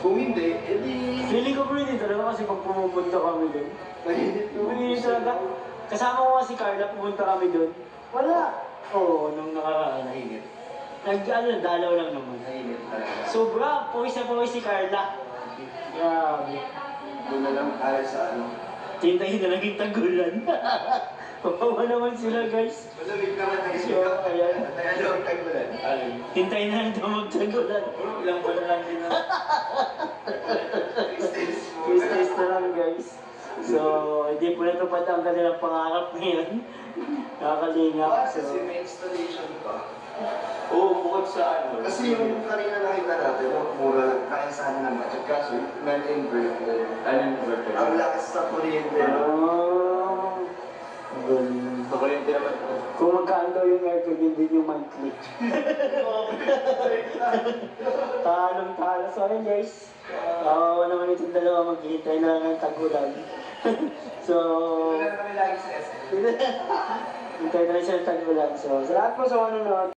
Kung hindi, edi... Feeling ko bro, hindi talaga kasi pag pumupunta kami doon. Mainit no? Hindi talaga. Kasama ko nga si Carla, pumunta kami doon. Wala. Oo, nung nakaraan. Mainit. Nag, ano, dalaw lang naman. Mainit talaga. Sobra, pawis na pawis si Carla. Grabe. Doon na lang tayo sa ano. Tintayin na lang yung tagulan. Papawa naman sila guys. Malamig naman ang tagulan. Hintayin na lang ito magtagulan. Ilang buwan na lang din na. Business na lang guys. So, hindi po natupad ang kanilang pangarap ngayon. Nakakalingap. Kasi So, may installation pa. Oo, bukod sa ano. Kasi yung kanina nakita natin, mura kaya sana budget. Kaso, non-inverter. Ano yung? Ang lakas sa kuryente. no? ah, ganun. Sa kuryente naman po. Kung magkaan daw yung aircon, yun din yung monthly. Talong talo. So, ayun guys. Kawawa naman itong dalawa maghihintay na lang ng tagulan. so, Wala kami lagi sa SM. hintay na lang siya ng tagulan. So, salamat po sa manonood.